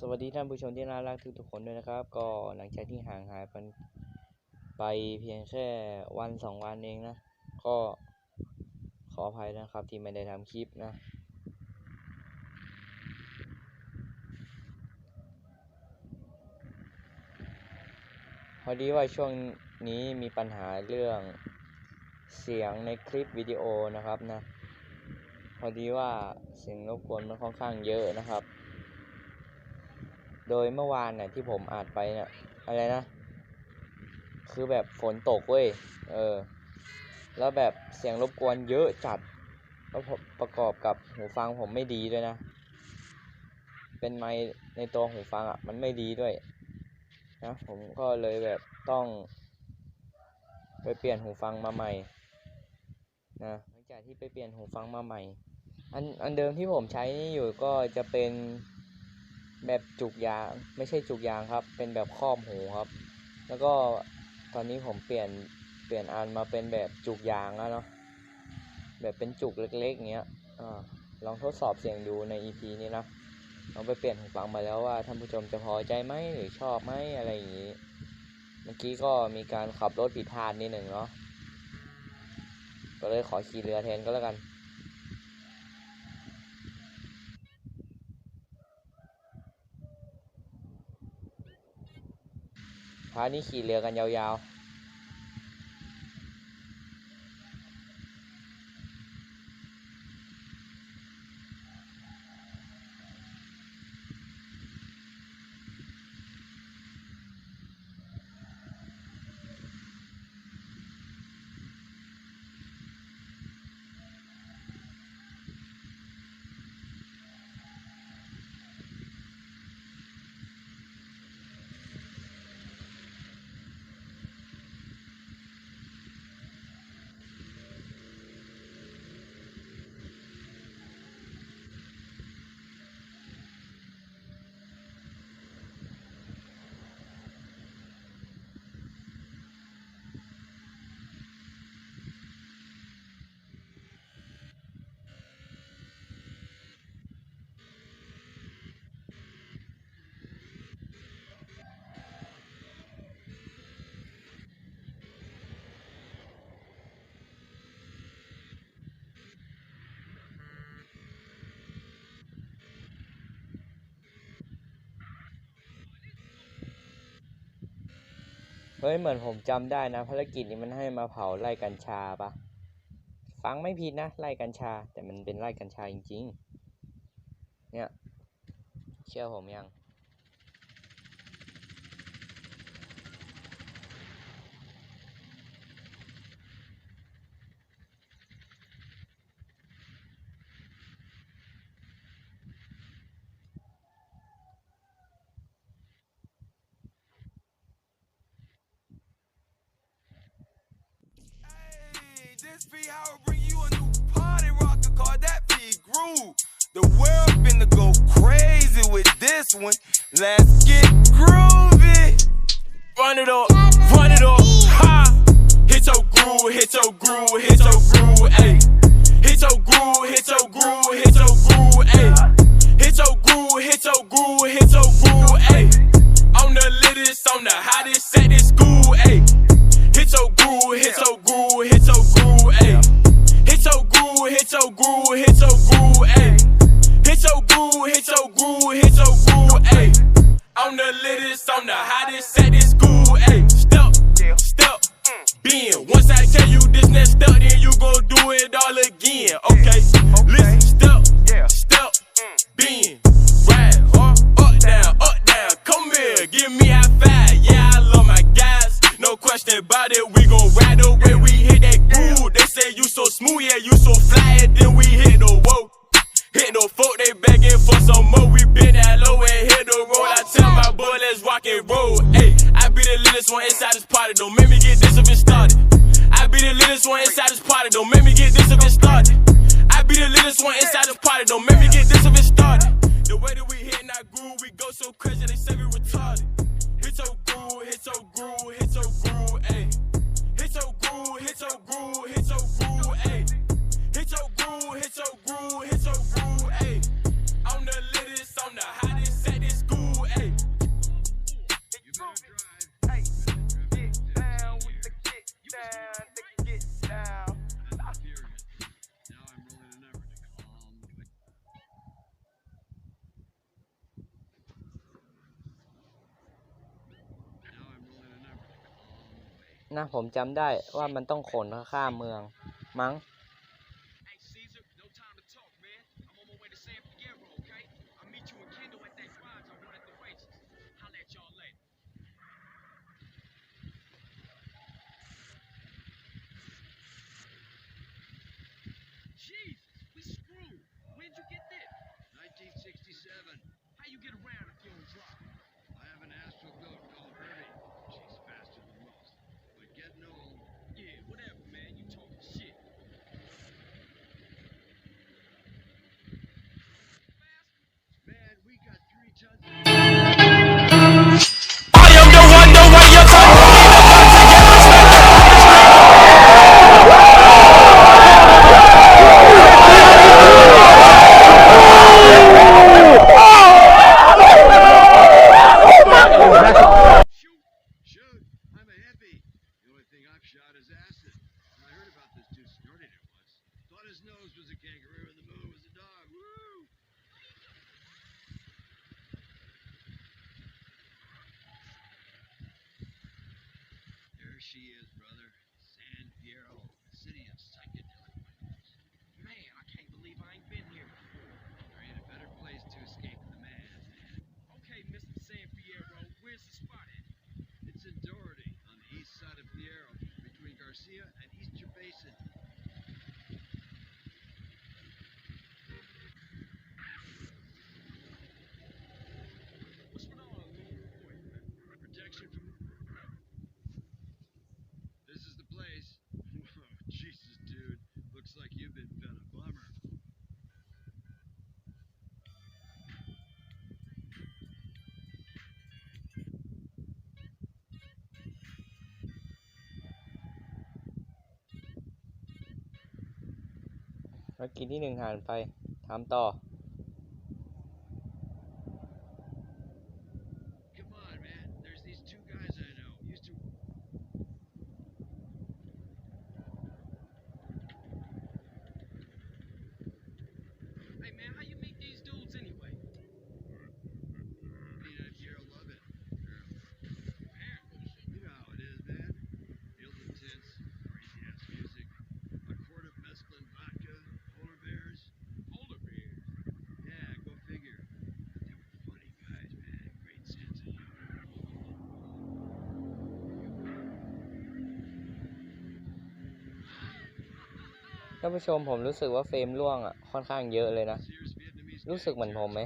สวัสดีท่านผู้ชมที่น่ารักทุกทุกๆคนด้วยนะครับ ก็หลังจากที่ห่างหายไปไปเพียงแค่วันสองวันเองนะ ก็ขออภัยนะครับที่ไม่ได้ทำคลิปนะ พอดีว่าช่วงนี้มีปัญหาเรื่องเสียงในคลิปวิดีโอนะครับนะ พอดีว่าเสียงรบกวนมันค่อนข้างเยอะนะครับ โดยเมื่อวานเนี่ยที่ผมอ่านไปเนี่ยอะไรนะ คือแบบฝนตกเว้ย เออ แล้วแบบเสียงรบกวนเยอะจัด แล้วประกอบกับหูฟังผมไม่ดีด้วยนะ เป็นไมในตัวหูฟังอะ มันไม่ดีด้วยนะ ผมก็เลยแบบต้อง ไปเปลี่ยนหูฟังมาใหม่ นะ หลังจากที่ไปเปลี่ยนหูฟังมาใหม่ อันอันเดิมที่ผมใช้นี่อยู่ก็จะเป็น แบบจุกยางไม่ใช่จุกยางครับ เป็นแบบครอบหูครับ แล้วก็ตอนนี้ผมเปลี่ยนเปลี่ยนอันมาเป็นแบบจุกยางแล้วเนาะแบบเป็นจุกเล็กๆอย่างเงี้ยอลองทดสอบเสียงดูใน EP นี้นะลองไปเปลี่ยนหูฟังมาแล้วว่าท่านผู้ชมจะพอใจไหมหรือชอบไหมอะไรอย่างงี้ เมื่อกี้ก็มีการขับรถผิดพลาดนิดหนึ่งเนาะก็เลยขอขี่เรือแทนก็แล้วกัน พานี่ขี่เรือกันยาวๆ เฮ้ยเหมือนผมจำได้นะ ภารกิจนี้มันให้มาเผาไร่กัญชาปะฟังไม่ผิดนะไร่กัญชา แต่มันเป็นไร่กัญชาจริง ๆ เนี่ย เชื่อผมยัง this be how I bring you a new party rocker called that big groove. The world finna go crazy with this one. Let's get groovy. Run it up, run it up, ha. Hit your groove, hit your groove, hit your groove, ayy. Hit your groove, hit your groove, hit your groove, ayy. Hit your groove, hit your groove, hit your groove, ayy. I'm the latest, I'm the hottest at this school, ayy. So groove. Inside this party. Don't make me get this if it started. The way that we hitting that groove, we go so crazy, they say we retarded. Hit your groove, hit your groove, hit your groove, ayy. Hit your groove, hit your groove, hit your groove, ayy. Hit your groove, hit your groove, hit your groove, ayy. I'm the นะผมจำได้ว่ามันต้องขนข้ามเมือง มั้ง 67. How you get around? ภารกิจที่หนึ่งหันไปทำต่อ ท่านผู้ชมผมรู้สึกว่าเฟรมล่วงอะค่อนข้างเยอะเลยนะ รู้สึกเหมือนผมไหม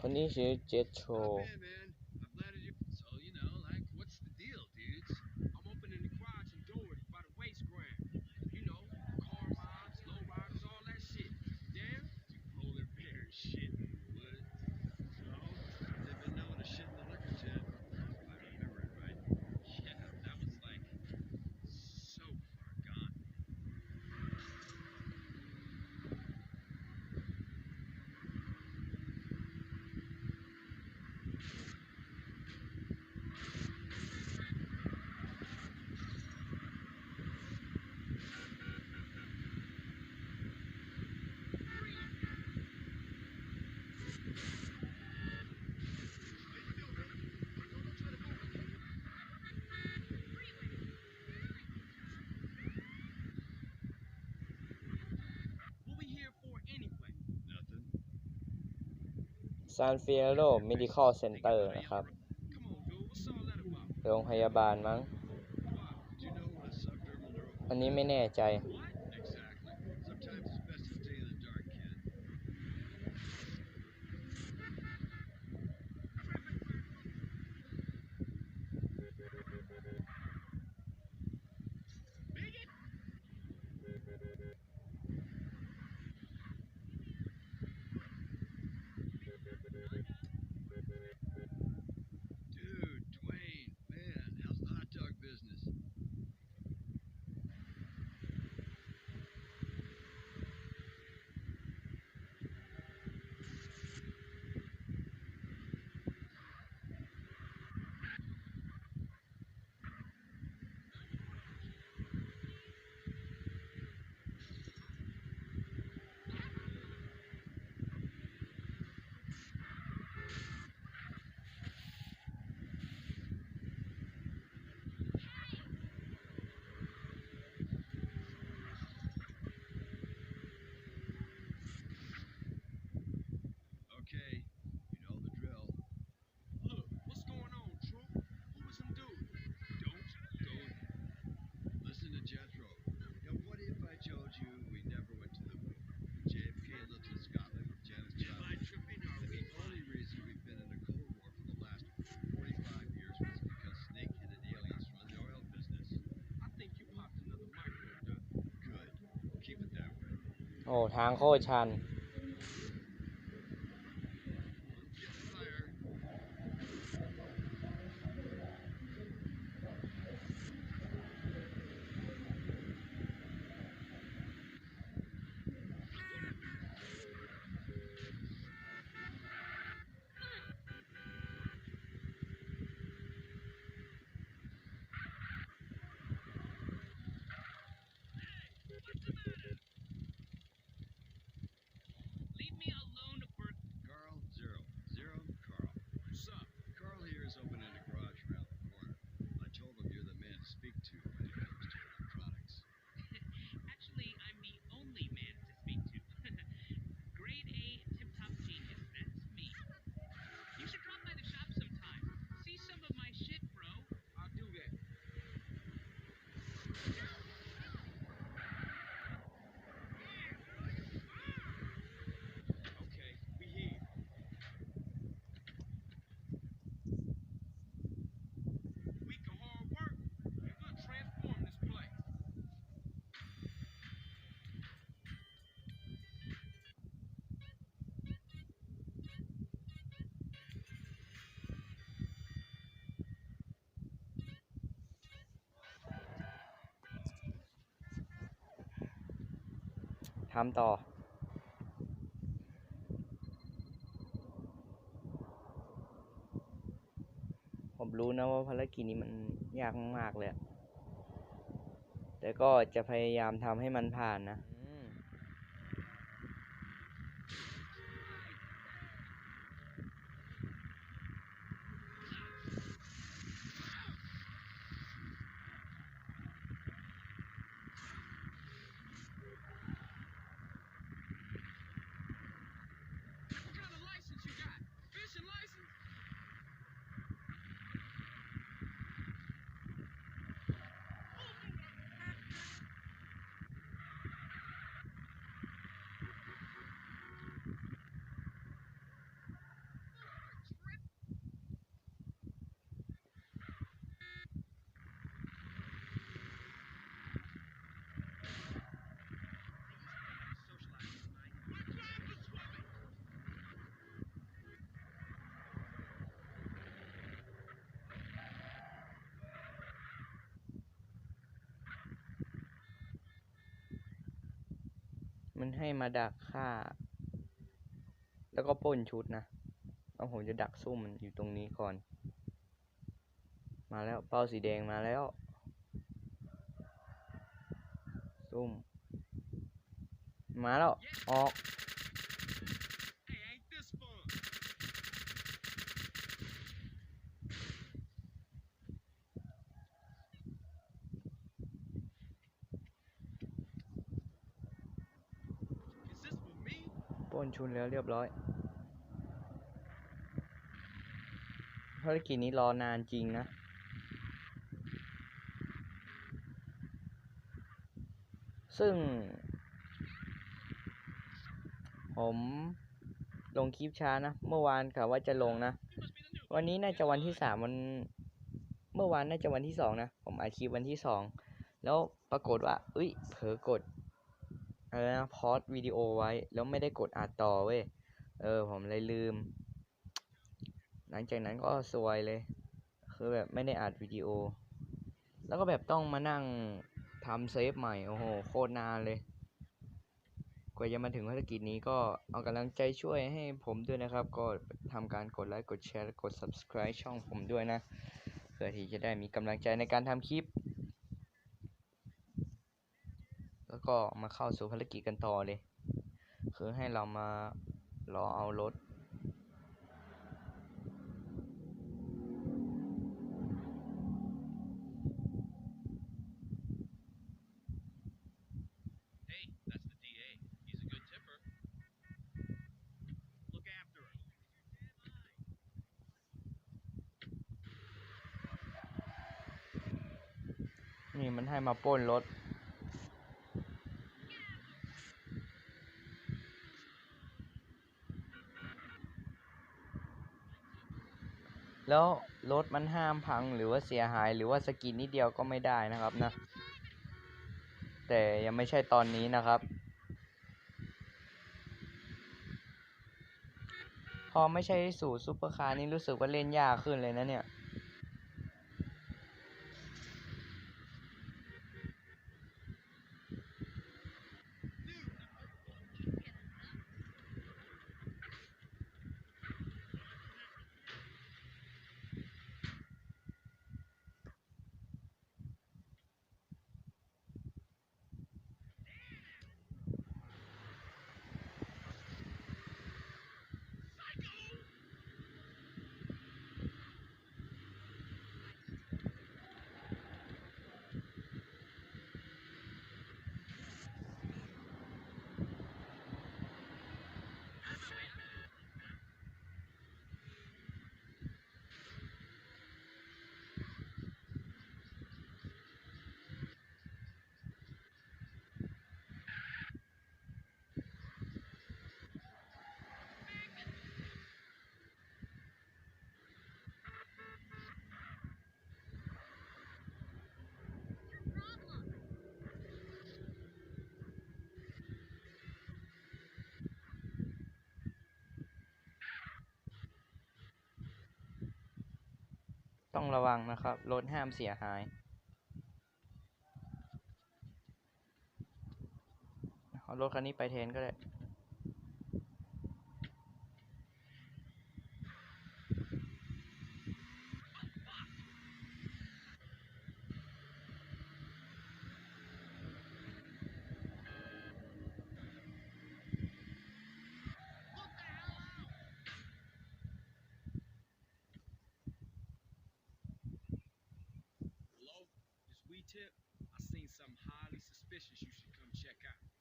คนนี้ชื่อเจสโช ซานเฟียโรเมดิคอลเซ็นเตอร์นะครับ โรงพยาบาลมั้ง อันนี้ไม่แน่ใจ โอ้ทางโคตรชัน ทำต่อ ผมรู้นะว่าภารกิจนี้มันยากมากเลย แต่ก็จะพยายามทำให้มันผ่านนะ มันให้มาดักฆ่า แล้วก็ป้นชุดนะเอาผมจะดักซุ่มมันอยู่ตรงนี้ก่อน มาแล้วเป้าสีแดงมาแล้ว ซุ่ม มาแล้ว ออก ชุนแล้วเรียบร้อยภารกิจนี้รอนานจริงนะ ซึ่ง ผมลงคลิปช้านะ เมื่อวานกะว่าจะลงนะ วันนี้น่าจะวันที่สามวัน เมื่อวานน่าจะวันที่สองนะ ผมอัดคลิปวันที่สอง แล้วปรากฏว่าเอ้ย เผลอกด อะไรนะพอสวิดีโอไว้ แล้วไม่ได้กดอัดต่อเว้ย เออ ผมเลยลืม หลังจากนั้นก็ซวยเลย คือแบบไม่ได้อัดวิดีโอ แล้วก็แบบต้องมานั่งทำเซฟใหม่ โอ้โห โคตรนานเลย กว่าจะมาถึงภารกิจนี้ก็เอากำลังใจช่วยให้ผมด้วยนะครับ ก็ทำการกดไลค์ กดแชร์และกด subscribe ช่องผมด้วยนะ เพื่อที่จะได้มีกำลังใจในการทำคลิป แล้ว ก็มาเข้าสู่ภารกิจกันต่อเลย คือให้เรามารอเอารถ Hey, that's the DA. He's a good tipper. Look after him. นี่มันให้มาปล้นรถ แล้วรถมันห้ามพังหรือว่าเสียหายหรือว่าสกินนิดเดียวก็ไม่ได้นะครับนะ แต่ยังไม่ใช่ตอนนี้นะครับ พอไม่ใช่สู่ซูเปอร์คาร์นี่รู้สึกว่าเล่นยากขึ้นเลยนะเนี่ย ต้องระวังนะครับ รถห้ามเสียหาย เอารถคันนี้ไปแทนก็ได้ tip? I seen something highly suspicious you should come check out.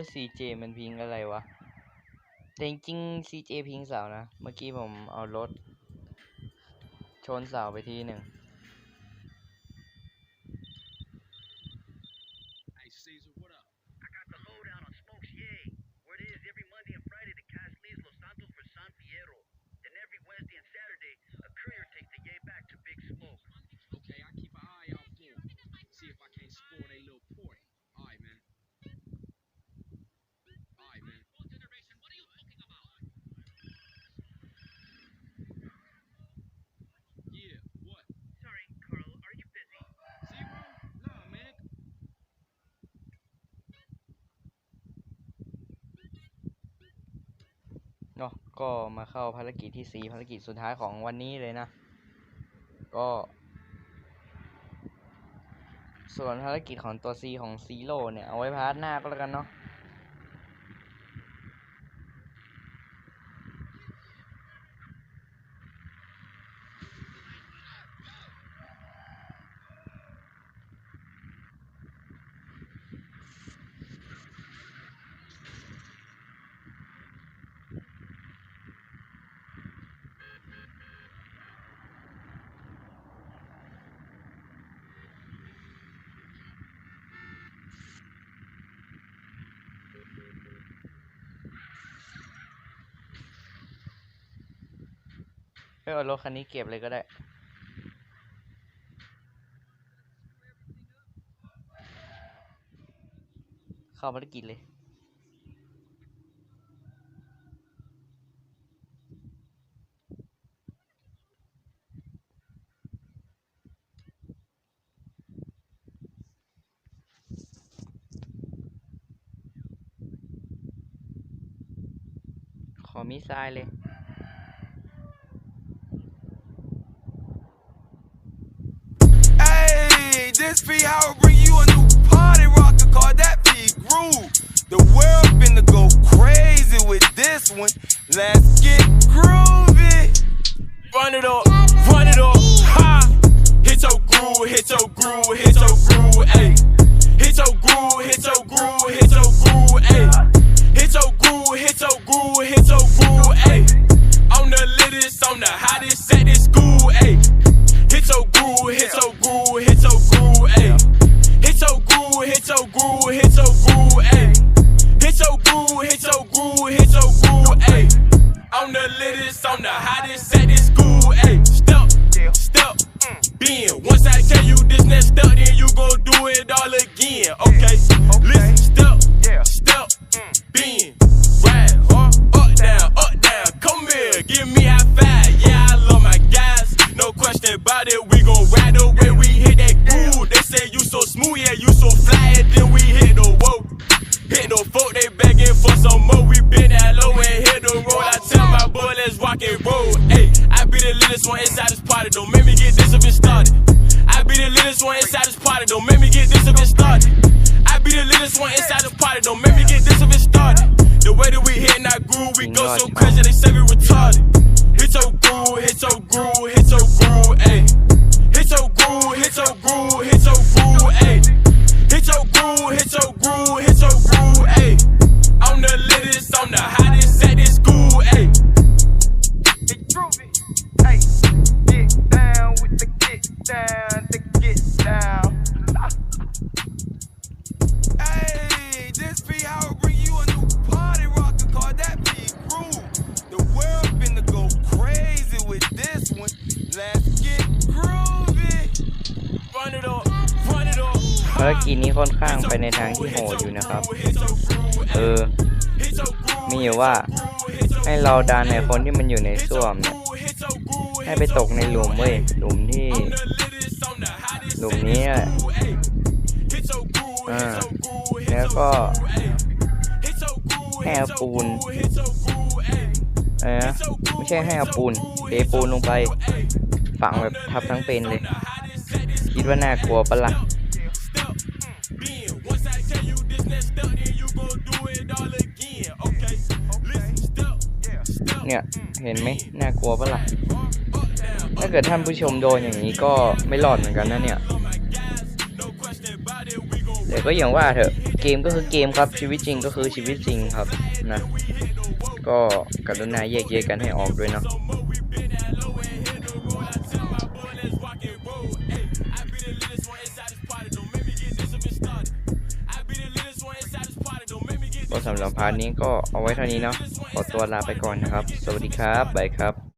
แล้ว CJ มันพิงอะไรวะ แต่จริงๆ CJ พิงเสานะ เมื่อกี้ผมเอารถ ชนเสาไปทีหนึ่งาเข้าภารกิจที่4ภารกิจสุดท้ายของวันนี้เลยนะ ก็ ส่วนภารกิจของตัว C ของซีโร่เนี่ย เอาไว้พาร์ทหน้าก็แล้วกันเนาะ เอ้ยเอารถคันนี้เก็บเลยก็ได้ เข้าภารกิจเลย ขอมิสไซล์เลย How I bring you a new party rocker called that be groove. The world finna go crazy with this one. Let's get groovy. Run it up, run it up, ha. Hit your groove, hit your groove, hit your groove, ayy. Hit your groove, hit your groove, some more. We been that low and hit the road. I tell my boy, let's rock and roll. Hey, I be the latest one inside this party. Don't make me get this if it started. I be the latest one inside this party. Don't make me get this if it started. I be the latest one inside this party. Don't make me get this if it started. The way that we hitting that groove, we go so crazy, they say we retarded. Hit your groove, hit your groove, hit your groove, ayy. Hit your groove, hit your groove, hit your groove, ayy. Hit your groove, hit your groove, hit your groove, กิจนี้ค่อนข้างไปในทางที่โหดอยู่นะครับ เออ มีอยู่ว่า ให้เราดันในคนที่มันอยู่ในส้วมเนี่ย ให้ไปตกในหลุมเว้ย หลุมที่ หลุมนี้และอ่าแล้วก็ให้เอาปูนเออนะไม่ใช่ให้เอาปูนเทปูนลงไป ฝังแบบทับทั้งเป็นเลย คิดว่าน่ากลัวปะล่ะ เนี่ยเห็นไหมน่ากลัวปะล่ะถ้าเกิดท่านผู้ชมโดนอย่างนี้ก็ไม่รอดเหมือนกันนะเนี่ยแต่ก็อย่างว่าเถอะเกมก็คือเกมครับชีวิตจริงก็คือชีวิตจริงครับนะก็กรุณาแยกแยะกันให้ออกด้วยเนาะก็สำหรับพาร์ทนี้ก็เอาไว้เท่านี้เนาะ ขอตัวลาไปก่อนนะครับ สวัสดีครับบายครับ